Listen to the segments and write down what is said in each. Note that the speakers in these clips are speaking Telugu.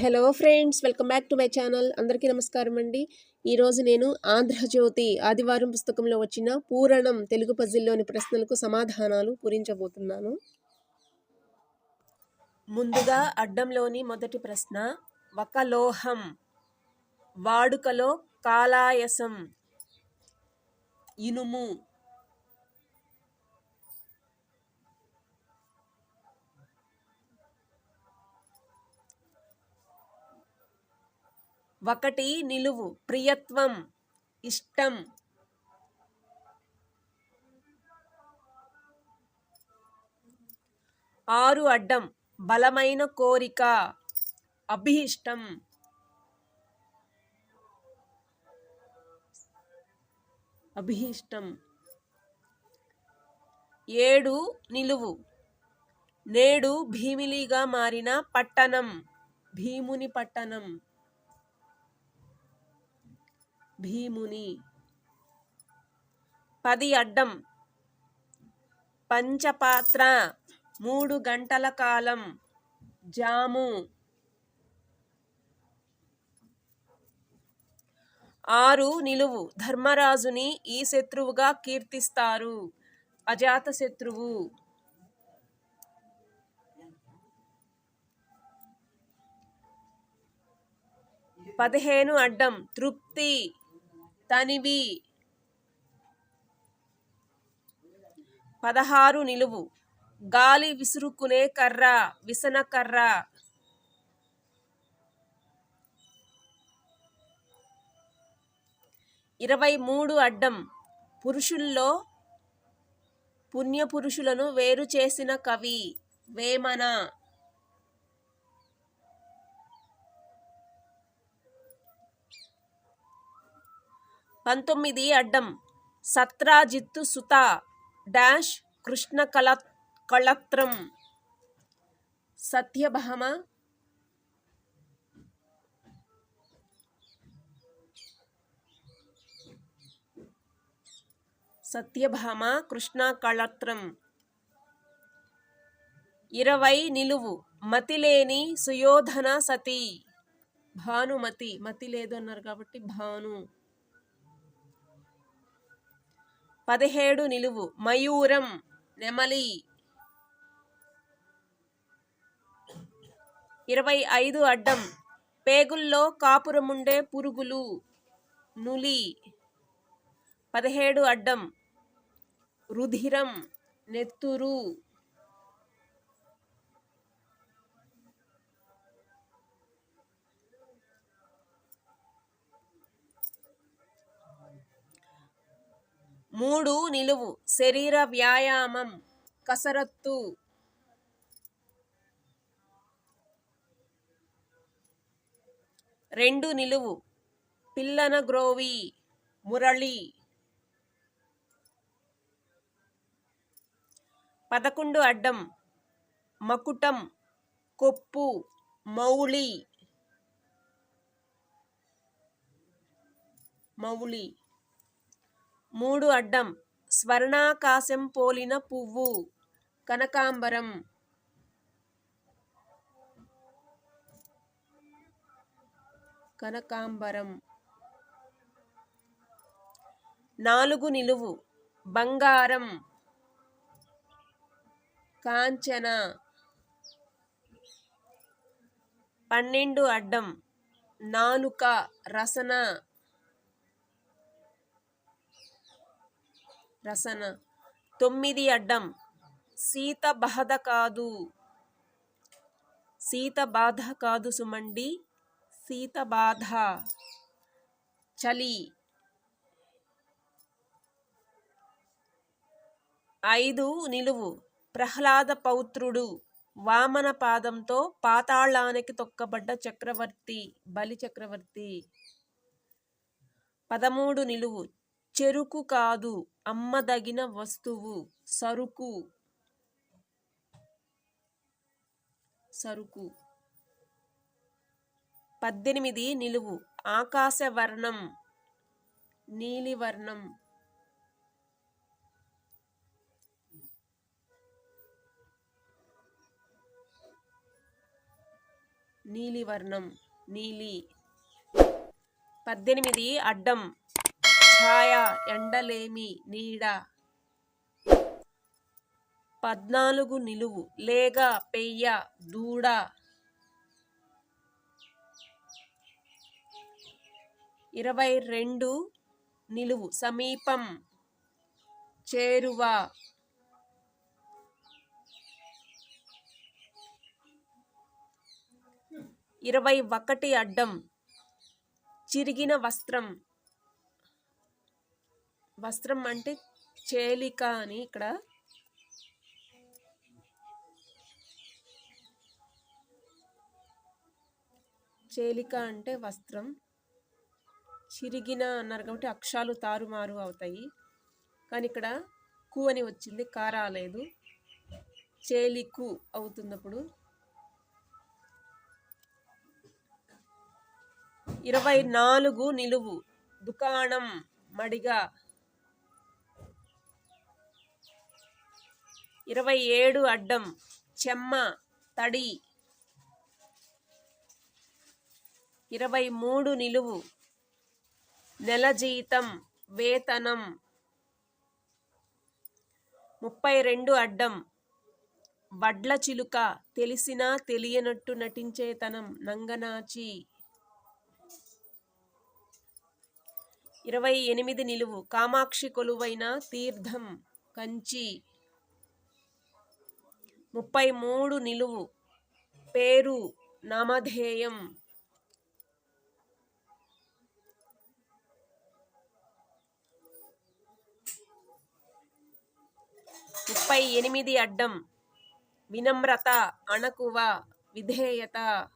Hello friends welcome back to my channel. అందరికీ నమస్కారం అండి. ఈరోజు నేను ఆంధ్రజ్యోతి ఆదివారం పుస్తకంలో వచ్చిన పూరణం తెలుగు పజిల్లోని ప్రశ్నలకు సమాధానాలు పూరించబోతున్నాను. ముందుగా అడ్డంలోని మొదటి ప్రశ్న ఒక లోహం వాడుకలో కాలాయసం ఇనుము ఒకటి నిలువు ప్రియత్వం ఇష్టం. ఆరు అడ్డం బలమైన కోరిక అభిష్టం. అభిష్టం. ఏడు నిలువు నేడు భీమిలిగా మారిన పట్టణం భీముని పట్టణం. భీముని. పది అడ్డం. పంచపాత్ర. మూడు గంటల కాలం. జాము. ఆరు నిలువు. ధర్మరాజుని ఈ శత్రువుగా కీర్తిస్తారు. అజాత శత్రువు. పదిహేను అడ్డం. తృప్తి. తనివి. పదహారు నిలువు. గాలి విసురుకునే కర్ర విసన కర్ర. ఇరవై మూడు అడ్డం. పురుషుల్లో పుణ్యపురుషులను వేరు చేసిన కవి వేమన. పంతొమ్మిది అడ్డం సత్రాజిత్తు సుత డాష్ కృష్ణ కళ కళత్రం. సత్యభామ. సత్యభామ కృష్ణ కళత్రం. ఇరవై నిలువు మతిలేని సుయోధన సతి. భానుమతి మతి లేదు అన్నారు కాబట్టి భాను. పదిహేడు నిలువు. మయూరం నెమలి. ఇరవై ఐదు అడ్డం. పేగుల్లో కాపురముండే పురుగులు. నులి. పదిహేడు అడ్డం. రుధిరం నెత్తురు. మూడు నిలువు. శరీర వ్యాయామం. కసరత్తు. రెండు నిలువు. పిల్లన గ్రోవి. మురళి. పదకొండు అడ్డం. మకుటం. కొప్పు. మౌళి. మౌళి. మూడు అడ్డం స్వర్ణాకాశం పోలిన పువ్వు. కనకాంబరం. కనకాంబరం. నాలుగు నిలువు. బంగారం. కాంచన. పన్నెండు అడ్డం నాలుక. రసన. రసన. తొమ్మిది అడ్డం. సీత బాధ కాదు. సీత బాధ కాదు సుమండి. సీత బాధ. చలి. ఐదు నిలువు. ప్రహ్లాద పౌత్రుడు వామన పాదంతో పాతాళానికి తొక్కబడ్డ చక్రవర్తి బలి చక్రవర్తి. పదమూడు నిలువు. చెరుకు కాదు అమ్మదగిన వస్తువు సరుకు. సరుకు. పద్దెనిమిది నిలువు. ఆకాశవర్ణం నీలివర్ణం. నీలివర్ణం నీలి. పద్దెనిమిది అడ్డం. ఛాయ ఎండలేమి నీడ. పద్నాలుగు నిలువు లేగ పెయ్య దూడ. ఇరవై రెండు నిలువు సమీపం చేరువ. ఇరవై ఒకటి అడ్డం చిరిగిన వస్త్రం. వస్త్రం అంటే చేలిక అని ఇక్కడ చేలిక అంటే వస్త్రం. చిరిగిన అన్నారు కాబట్టి అక్షరాలు తారుమారు అవుతాయి. కానీ ఇక్కడ కు అని వచ్చింది కా రాలేదు. చేలికు అవుతున్నప్పుడు ఇరవై నాలుగు నిలువు దుకాణం మడిగా ఇరవై ఏడు అడ్డం చెమ్మ తడి. ఇరవై మూడు నిలువు. నెల జీతం వేతనం. ముప్పై రెండు అడ్డం. వడ్ల చిలుక తెలిసినా తెలియనట్టు నటించేతనం నంగనాచి. ఇరవై ఎనిమిది నిలువు. కామాక్షి కొలువైన తీర్థం కంచి. ముప్పై మూడు నిలువు. పేరు నామధేయం. ముప్పై ఎనిమిది అడ్డం. వినమ్రత అణకువ విధేయత.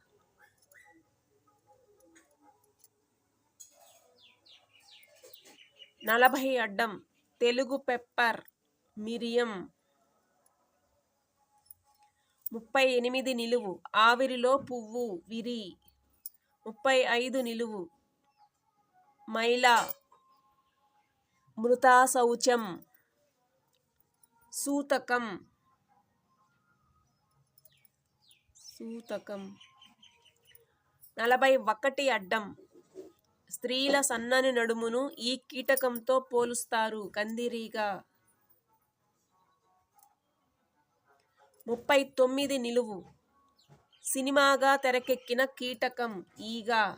నలభై అడ్డం. తెలుగు పెప్పర్ మిరియం. ముప్పై ఎనిమిది నిలువు. ఆవిరిలో పువ్వు విరి. ముప్పై ఐదు నిలువు. మైల. మృతాశౌచం. సూతకం. సూతకం. నలభై ఒకటి అడ్డం. స్త్రీల సన్నని నడుమును ఈ కీటకంతో పోలుస్తారు కందిరీగా. ముప్పై తొమ్మిది నిలువు. సినిమాగా తెరకెక్కిన కీటకం ఈగ.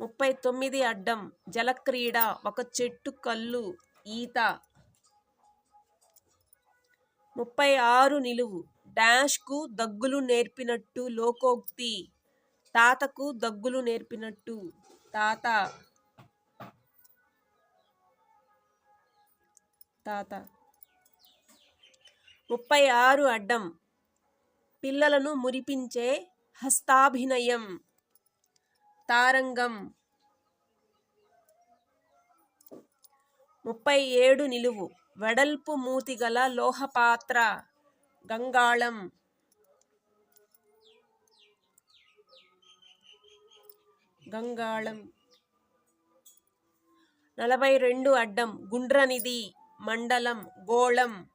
ముప్పై తొమ్మిది అడ్డం. జలక్రీడ. ఒక చెట్టు కళ్ళు. ఈత. ముప్పై ఆరు నిలువు. డాష్కు దగ్గులు నేర్పినట్టు లోకోక్తి. తాతకు దగ్గులు నేర్పినట్టు తాత. తాత. ముప్పై ఆరు అడ్డం. పిల్లలను మురిపించే హస్తాభినయం. తారంగం. ముప్పై ఏడు నిలువు. వెడల్పు మూతిగల లోహపాత్ర. గంగాళం. గంగాళం. నలభై రెండు అడ్డం. గుండ్రనిది మండలం. గోళం.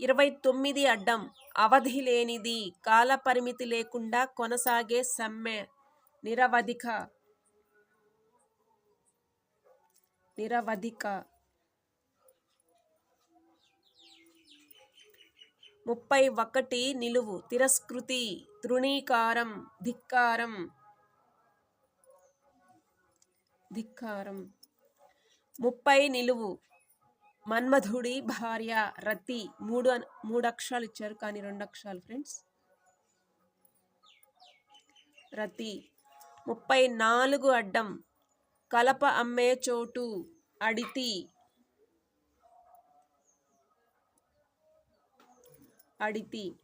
ఇరవై తొమ్మిది అడ్డం అవధి లేనిది కాలపరిమితి లేకుండా కొనసాగే సమ్మె నిరవధిక. నిరవధిక. ముప్పై ఒకటి నిలువు. తిరస్కృతి తృణీకారం ధిక్కారం. ధిక్కారం. ముప్పై నిలువు. మన్మధుడి భార్య రతి మూడు మూడు అక్షరాలు ఇచ్చారు కానీ రెండు అక్షరాలు ఫ్రెండ్స్. రతి ముప్పై నాలుగు అడ్డం కలప అమ్మే చోటు అడితి. అడితి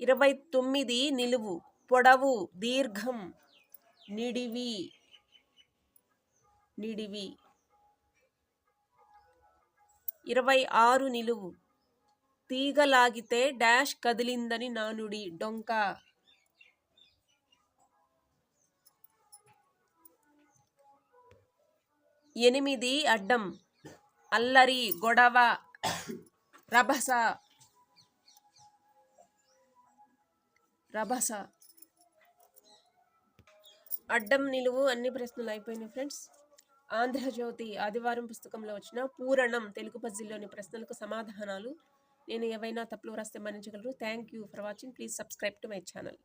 ఇరవై తొమ్మిది నిలువు పొడవు దీర్ఘం నిడివి. నిడివి. ఇరవై ఆరు నిలువు. తీగలాగితే డాష్ కదిలిందని నానుడి డొంక. ఎనిమిది అడ్డం. అల్లరి గొడవ రభస. రభస. అడ్డం నిలువు అన్ని ప్రశ్నలు అయిపోయినాయి ఫ్రెండ్స్. ఆంధ్రజ్యోతి ఆదివారం పుస్తకంలో వచ్చిన పూరణం తెలుగు పజిల్లోని ప్రశ్నలకు సమాధానాలు. నేను ఏవైనా తప్పులు రాస్తే మన్నించగలరు. Thank you for watching please subscribe to my channel